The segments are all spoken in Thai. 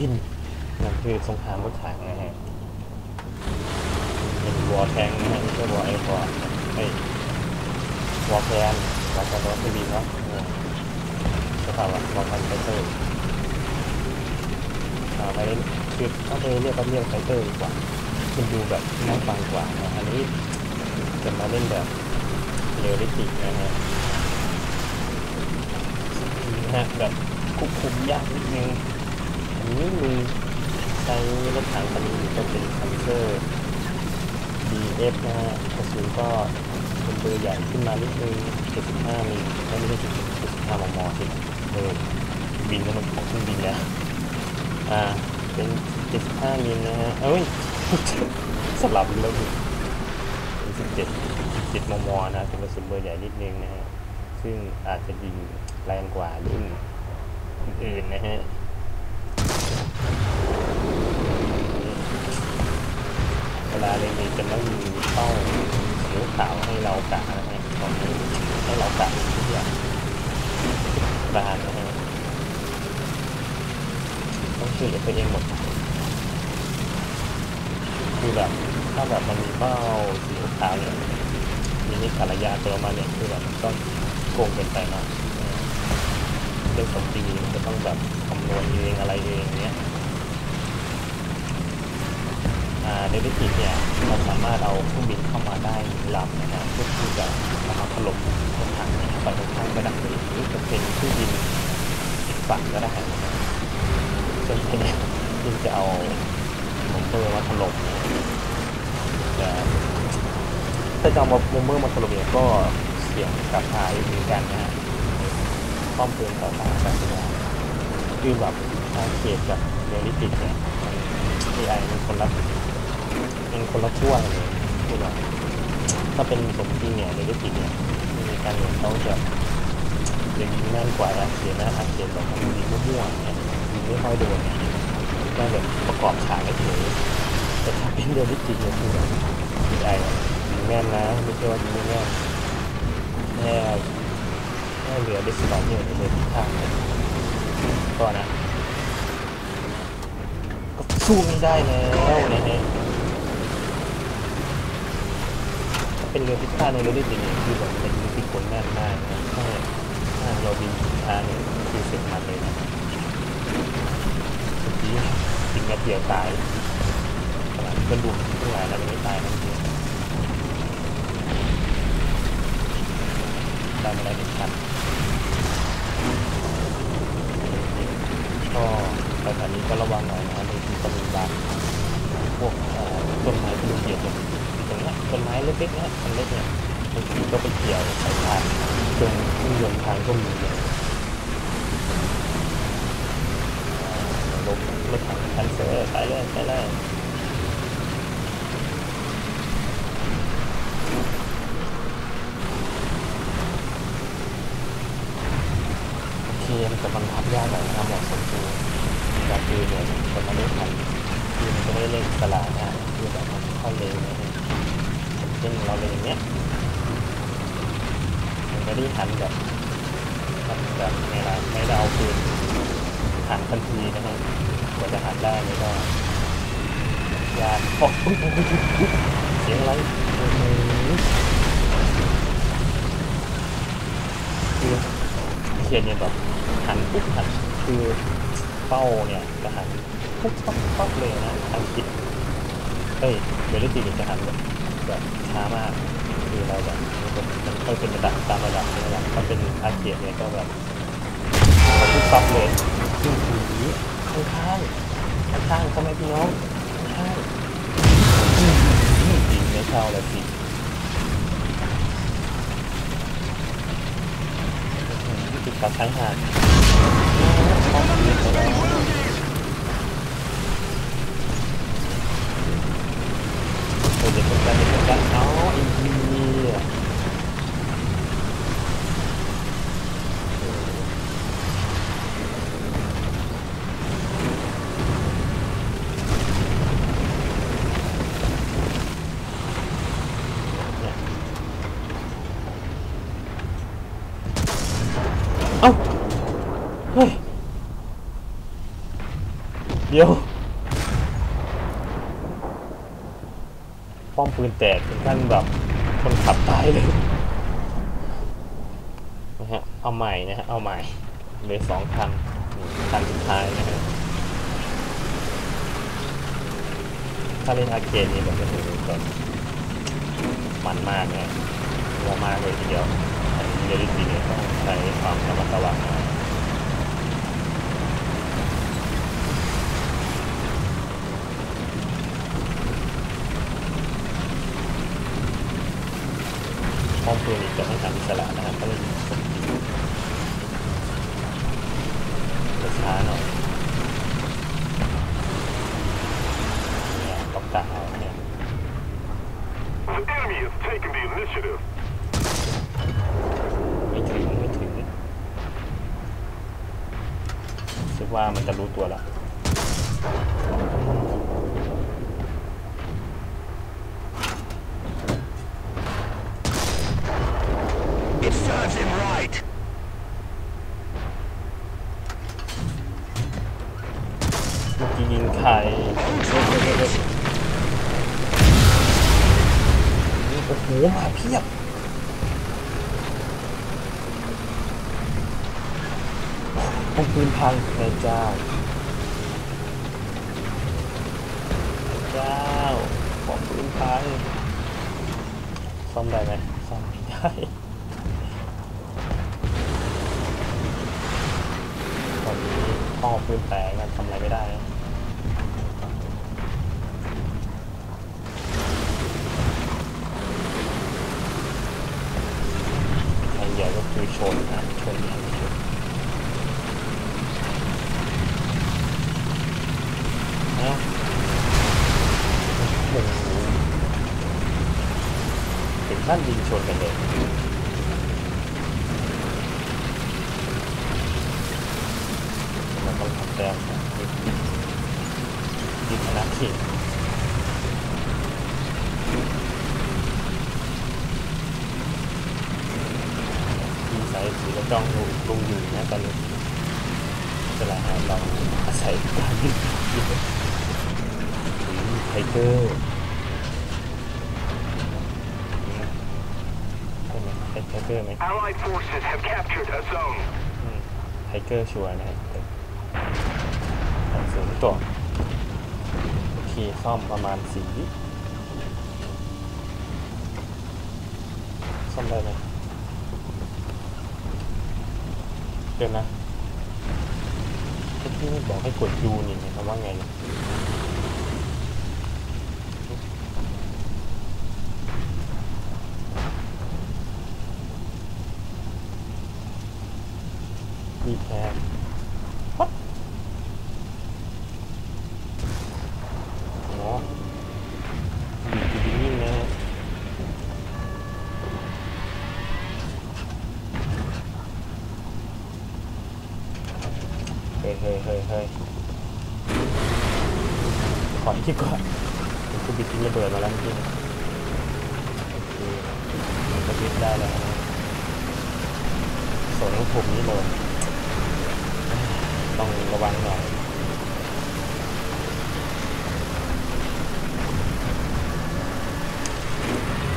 พื้นนั่นคือสงครามรถถังนะฮะเป็นวอร์แทงนะฮะไม่ใช่วอร์ไอคอร์เฮ้วอร์แพนวอร์แพนรถไม่ดีเนาะเออสภาพวอร์แพนไฟเตอร์อ่าไปคือถ้าไปเรียกก็เรียกไฟเตอร์ดีกว่ามันดูแบบน่าฟังกว่านะอันนี้จะมาเล่นแบบเรียลลิติกนะฮะนะฮะแบบควบคุมยากนิดนึง นี้มีใช้รถถังคันนี้ก็เป็นคันเซอร์ DF นะฮะกระสุนก็เป็นเบอร์ใหญ่ขึ้นมานิดนึง75มิลไม่ไม่ใช่75มมสิเออบินแล้วมันของเครื่องบินแล้วอ่าเป็น 75มิลนะฮะเอ้ยสลับแล้วดิเป็น17 17มมนะเป็นกระสุนเบอร์ใหญ่นิดนึงนะฮะซึ่งอาจจะยิงแรงกว่ารุ่นอื่นนะฮะ เว ลาเล่นนี้จะไม่มีเป้าหรือขาวให้เรากะนะฮะตอนนี้ให้เรากะทุกอย่างบานนะฮะต้องช่วยเหลือตัวเองหมดคือแบบถ้าแบบมันมีเป้าสีขาวเนี่ยมีนิสัยระยะตัวมาเนี่ยคือแบบต้องโกงเกินไปเนาะเรื่องของจริงมันจะต้องแบบคำนวณเองอะไรเอง เนี้ยอ่าเดลิทีเนี่ยเราสามารถเอาเครื่องบินเข้ามาได้ลำนะฮะเพื่อที่จะมาถล่มรถถังนี่ยฝ่ายตรงข้ามก็ได้หรือจะเป็นเครื่องบินอีกฝั่งก็ได้ส่วนใหญ่เนี่ยที่จะเอาโมเตอร์มาถล่มเนี่ยจะถ้าจะเอามอเตอร์มาถล่มเนี่ยก็เสี่ยงกับหายเหมือนกันนะฮะป้อมปืนต่อสารกันนะคือแบบเขตกับเรลิติกเนี่ยมัน AI มันคนละ มันคนละขั้วเลยคือแบบถ้าเป็นสมจริงเนี่ยเรลิติกเนี่ยมีการเรียนเขาจะยิงแม่นกว่าอาเขตนะอาเขตแบบมันยิงมั่วๆเนี่ยยิงไม่ค่อยโดนก็แบบประกอบฉากไม่ถึงแต่ถ้าเป็นเรลิติกเนี่ยคือแบบ AI ยิงแม่นนะไม่ใช่ว่ายิงไม่แม่นแค่แค่เหลือดิสลอเนี่ยเลยทิศทางเนี่ยก็นะก็สู้ไม่ได้แล้วเนี่ยฮะถ้า เป็นเรือพิฆาตในเรือได้จริงคือแบบเป็นที่คนแน่นมากนะถ้าถ้าเราบินช้าเนี่ยคือเสร็จมันเลยนะเมื่อกี้กินกระเทียวตายกระดูกทั้งหลายแล้วยังไม่ตายนั่นเองได้มาได้หนึ่งคันก็ไปแถวนี้ก็ระวังหน่อยนะบางทีก็มีบางพวกต้นไม้ที่เกี่ยวกับ เนี้ยต้นไม้เล็กๆนี่ยมันเล็กเนี่ยบางทีก็ไปเกี่ยวสายพานจนเครื่องยนต์ทางก็มีเลยอ่ารถรถถังคันเสือไปเลยไปเลยโอเคมันจะบังคับยากหน่อยนะครับเหมาะสมคือการคือเนี่ยคนมาเล่นทันคือมันจะไม่ได้เล่นตลาดนะคือแบบมันค่อยเร็วนะ ฮะเช่นเราเล่นอย่างเนี้ยมันไม่ได้หันแบบมันแบบไงล่ะไม่ได้เอาปืนหันทันทีนะฮะกว่าจะหันได้นี่ก็ยากโอ้ยอุ๊ยอุ๊ยอุ๊ยอุ๊ยเสียงอะไรโอ้โหคือเขียนเนี่ยแบบหันปุ๊บหันคือเป้าเนี่ยจะหันปุ๊บปั๊บปั๊บเลยนะทางคิด เฮ้ยเวลิตีเนี่ยจะหันแบบแบบช้ามากคือเราแบบมันค่อยเป็นระดับตามระดับระดับถ้าเป็นอาเกียเนี่ยก็แบบปุ๊บปั๊บเลยอื้อหือข้างข้างข้างข้างๆพ่อแม่พี่น้องข้างๆอื้อหือยิงไม่เข้าเลยสิอื้อหือติดกับชายหาด ป้อมปืนไปแล้วเออเดี๋ยวกดกันเดี๋ยวกดกันเอาอีกทีอะเนี่ยเอ้าเฮ้ยเดี๋ยว ปืนแตกถึงขั้นแบบคนขับตายเลยนะฮะเอาใหม่นะฮะเอาใหม่เหลือสองคันคันสุดท้ายนะฮะถ้าเล่นอาเคดนี่แบบโอ้โหแบบมันมากนะรัวมากเลยทีเดียวอันนี้เรียลลิตี้เนี่ยต้องใช้ความระมัดระวังนะ ป้อมปืนอีกจะไม่ทำอิสระนะครับก็เลยยิงคนยิงจะช้าหน่อยเนี่ยต้องกะเอาเนี่ย The enemy has taken the initiative. ไม่ถึงไม่ถึงรู้สึกว่ามันจะรู้ตัวแล้ว serves him right. เมื่อกี้ยิงใครเฮ้ยเฮ้ยเฮ้ยเฮ้ยโอ้โหมาเพียบป้อมปืนพังพระเจ้าพระเจ้าป้อมปืนพังซ่อมได้ไหมซ่อมไม่ได้ พ่อปืนแตกทำอะไรไม่ได้นะทางเดียวก็คือชนนะชนอย่างเดียวเอ้าโอ้โหถึงขั้นยิงชนกันเลยมันต้องทำแต้มนะยิงชนะ ทีมทีสายสีก็จ้องลุงลุงอยู่นะตอนนี้เวลาเราอาศัยการยิงยิงไทเกอร์ใช่ไหมไทเกอร์ไหม Allied forces have captured a zone. ไทเกอร์ชัวร์นะครับแต่สูงตัวโอเค ซ่อมประมาณสี่ซ่อมได้ไหมเดี๋ยวนะที่บอกให้กดยูนี่หมายความว่าไงเนี่ยดีแคร์วัดอ๋อดีดีดีนิ่งนะฮะเฮ้ยเฮ้ยเฮ้ยเฮ้ยขอที่ก่อนผม คือบิดทิ้งระเบิดมาแล้วเมื่อกี้โอเคมันก็บิดได้แล้วส่วนของผมนี่เลยต้องระวังหน่อย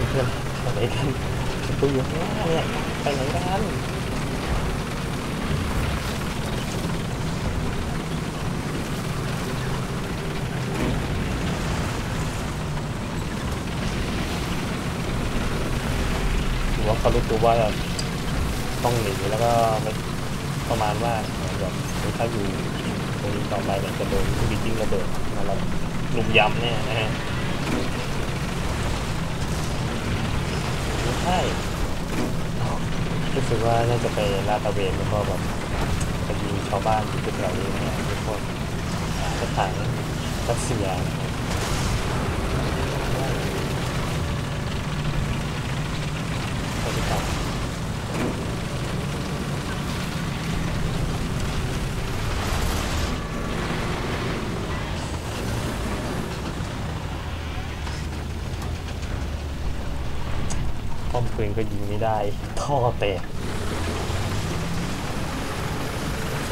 เพื่อนไปไหนกันตัวอยู่ข้างหน้าเนี่ยไปไหนกันหรือว่า เขารู้ตัวว่าต้องหนีแล้วก็ประมาณว่าแบบถ้าอยู่ตรงนี้ต่อไปเนี่ยจะโดนผู้บิจิ้งระเบิดมาล้วลุมยำเนี่ยนะฮะใช่รู้สึกว่าน่าจะไปลาดตระเวนแล้วก็แบบไปยิงชาวบ้านที่แถวนี้เนี่ยทุกคนสถานรัสเซียนะครับสวัสดีครับ ป้อมปืนก็ยิงไม่ได้ ท่อแตก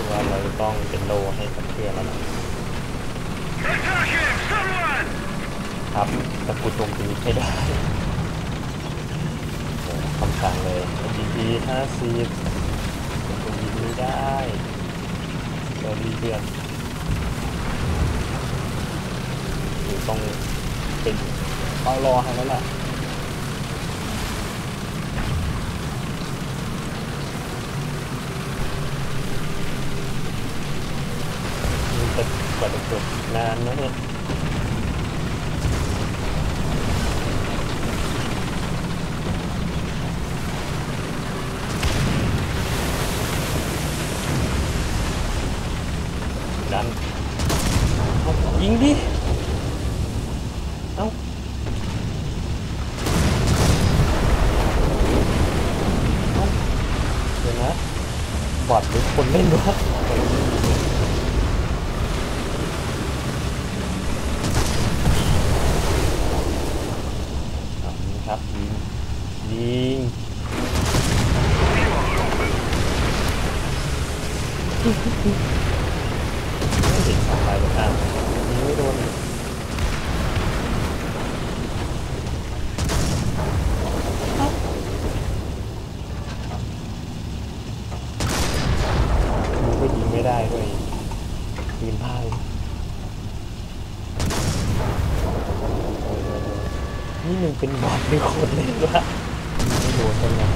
ว่าเราจะต้องเป็นโลให้กับเพื่อนแล้วนะครับตะกุดโจมตีให้ได้โอ้คำสั่งเลย MVP ห้าสิบโจมตีไม่ได้เราดีเพื่อนต้องเป็นต้องรอให้แล้วล่ะ มันจะ กว่าจะจบนานนะเนี่ย ดันเอายิงดิ เอ้า เอ้า เดี๋ยวนะ บอดหรือคนเล่นวะ เอายิงครับยิง ยิงไม่เห็นทำอะไรเลยอะยิงไม่โดนมันก็ยิงไม่ได้ด้วยปืนพ่ายนี่มึงเป็นบอทหรือคนเล่นวะไม่โดนกันนะ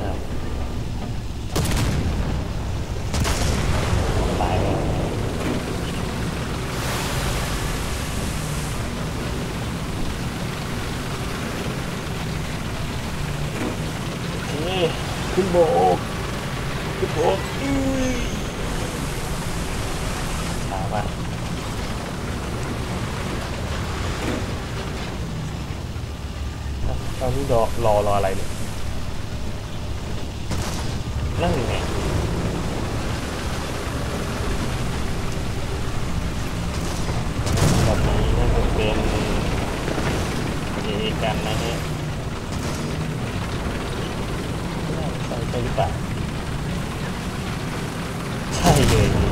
อ้าวตายแล้วนี่ขึ้นโบกขึ้นโบกอุ้ย ช้ามากตอ นนี้รอรอรออะไรเนี่ยนั่นไงแบบนี้น่าจะเป็นเอกันนะฮะใช่ใช่หรือเปล่าใช่เลย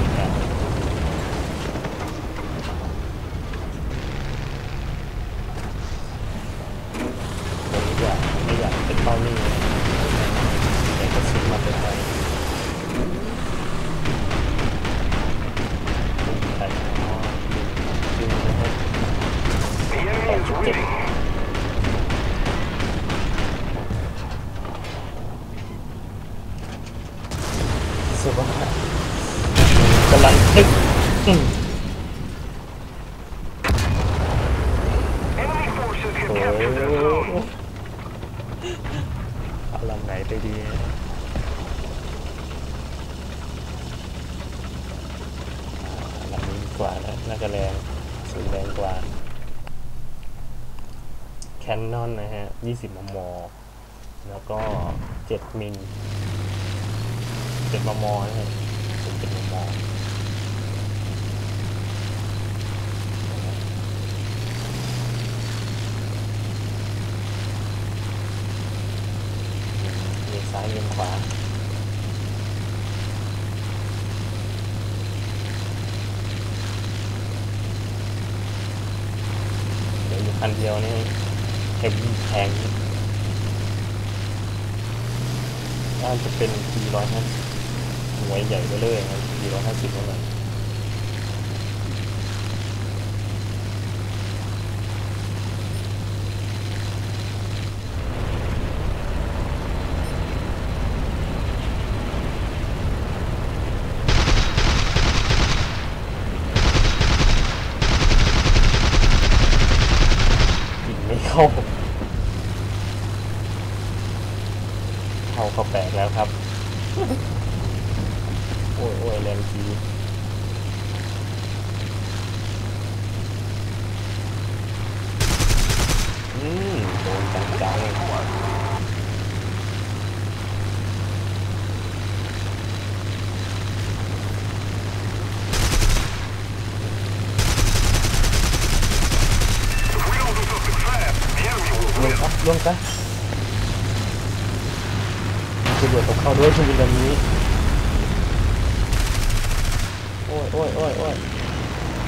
สึกว่ากำลังนึกโอ้เอาลำไหนไปดีลำนี้ดีกว่านะน่าจะแรงสูงแรงกว่า แคนนอนนะฮะ 20 มม แล้วก็ 7 มิล เป็นมมนี่เป็นมมเลี้ยวซ้ายเลี้ยวขวาเดี๋ยวอยู่คันเดียวนี่เข็นแพงน่าจะเป็น 450 ไว้ใหญ่ไปเรื่อยครับสี่ร้อยห้าสิบเท่านั้นเข้า อืมโดนจังๆเลยงครับลงซะคุณตำรวจตกเข้าด้วยคุณยิงแบบนี้ โอ้ยโอ้ยโอ้ยโอ้ย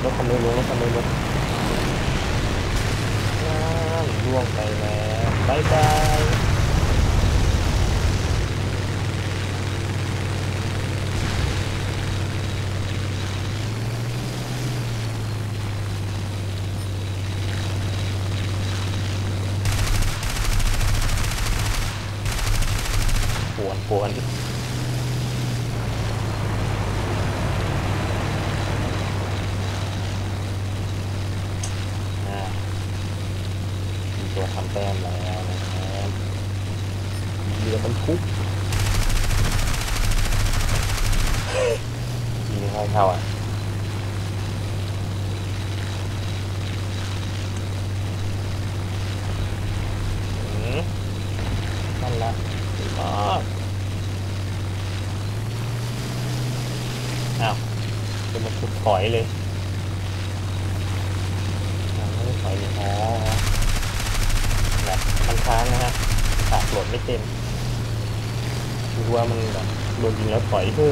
รถคันนี้ลงรถคันนี้ลงว้าวล่วงไปแล้วบายบายปวนปวน อ่ามีตัวทำ แต้มแล้วนะครับเรือบรรทุกยิงไม่เข้าอะนั่นละอ้าวเป็นบรรทุกถอยเลย อ่าไม่ได้ถอยอยู่อ๋อแบบมันค้างนะฮะฉากโหลด ไม่เต็มคือว่ามันแบบโดนยิงแล้วถอยเพื่อ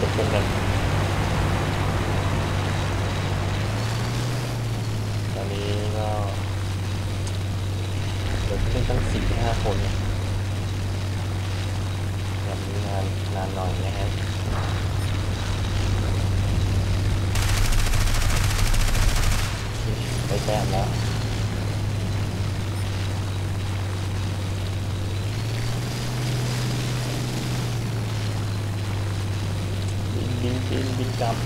ตกลงกันตอนนี้ก็เดี๋ยวเป็นตั้งสี่ห้าคนยแบบนี้นานนานหน่อยนะฮะไปแต้มแล้ว บินบินบินบินกลับ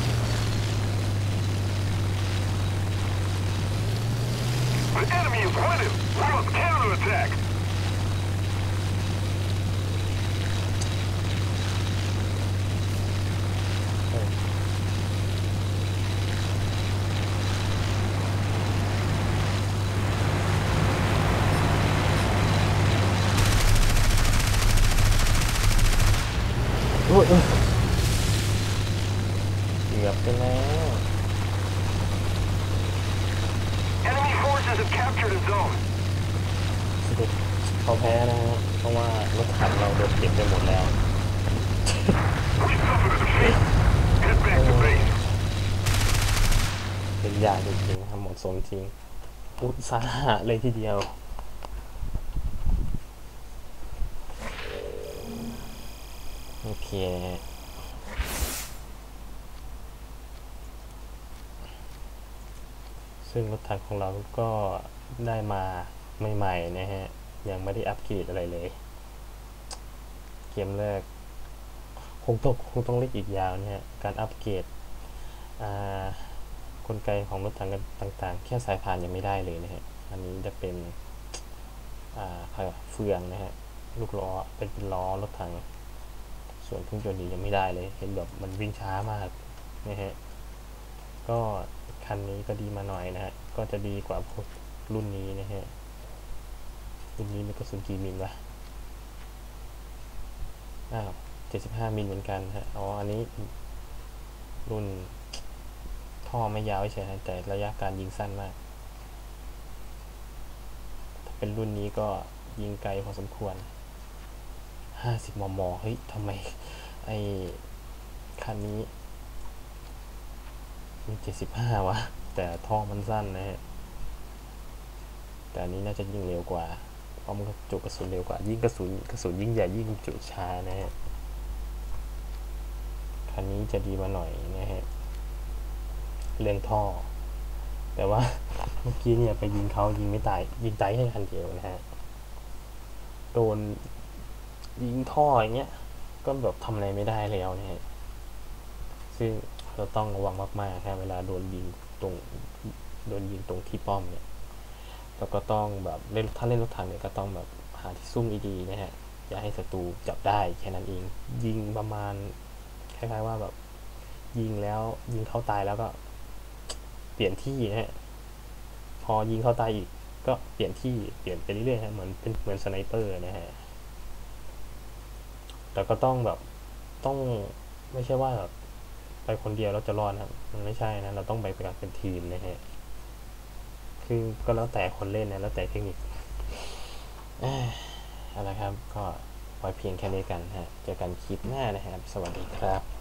The enemy is winning. We must counterattack. เออโอ้ยเอ้ยเกือบไปแล้ว Enemy forces have captured a zone. สรุปเขาแพ้นะฮะเพราะว่ารถถังเราโดนเก็บไปหมดแล้ว We suffered a defeat. Head back to base. เป็นยากจริงๆครับหมดสมจริงอุตสาหะเลยทีเดียวโอเคซึ่งรถถังของเราก็ได้มาใหม่ๆนะฮะ ยังไม่ได้อัปเกรดอะไรเลย เกมแรกคงต้องคงต้องเรียกอีกยาวนะฮะ การอัปเกรดอ่า กลไกของรถถังต่างๆ แค่สายพานยังไม่ได้เลยนะฮะ อันนี้จะเป็นอ่าเขาเรียกว่าเฟืองนะฮะ ลูกล้อ เป็นเป็นล้อรถถัง ส่วนเครื่องยนต์นี้ยังไม่ได้เลย เห็นแบบมันวิ่งช้ามากนะฮะ ก็คันนี้ก็ดีมาหน่อยนะฮะ ก็จะดีกว่าพวกรุ่นนี้นะฮะ รุ่นนี้มันกระสุนกี่มิลวะอ้าว75มิลเหมือนกันฮะ อ๋อ อันนี้รุ่น ท่อไม่ยาวเฉยแต่ระยะการยิงสั้นมาก ถ้าเป็นรุ่นนี้ก็ยิงไกลพอสมควร 50 มม เฮ้ยทำไมไอ้คันนี้มี 75 วะ แต่ท่อมันสั้นนะฮะ แต่อันนี้น่าจะยิงเร็วกว่าเพราะมันจุกระสุนเร็วกว่า ยิ่งกระสุนกระสุนยิ่งใหญ่ยิ่งจุช้านะฮะคันนี้จะดีมาหน่อยนะฮะ เรื่องท่อ แต่ว่าเมื่อกี้เนี่ยไปยิงเขายิงไม่ตาย ยิงตายแค่คันเดียวนะฮะ โดนยิงท่ออย่างเงี้ย ก็แบบทำอะไรไม่ได้แล้วนะฮะ ซึ่งเราต้องระวังมากๆครับเวลาโดนยิงตรงโดนยิงตรงที่ป้อมเนี่ยแล้วก็ต้องแบบเล่นถ้าเล่นรถถังเนี่ยก็ต้องแบบหาที่ซุ่มดีๆนะฮะอย่าให้ศัตรูจับได้แค่นั้นเอง ยิงประมาณคล้ายๆว่าแบบ ยิงแล้วยิงเขาตายแล้วก็ เปลี่ยนที่นะฮะพอยิงเข้าตายอีกก็เปลี่ยนที่เปลี่ยนไปเรื่อยๆฮะเหมือนเป็นเหมือนสไนเปอร์นะฮะแต่ก็ต้องแบบต้องไม่ใช่ว่าแบบไปคนเดียวเราจะรอดนะครับมันไม่ใช่นะ เราต้องไปกันเป็นทีมนะฮะคือก็แล้วแต่คนเล่นนะ แล้วแต่เทคนิคเอ้ยอะไรครับ ก็ไว้เพียงแค่นี้กันฮะ เจอกันคลิปหน้านะครับ สวัสดีครับ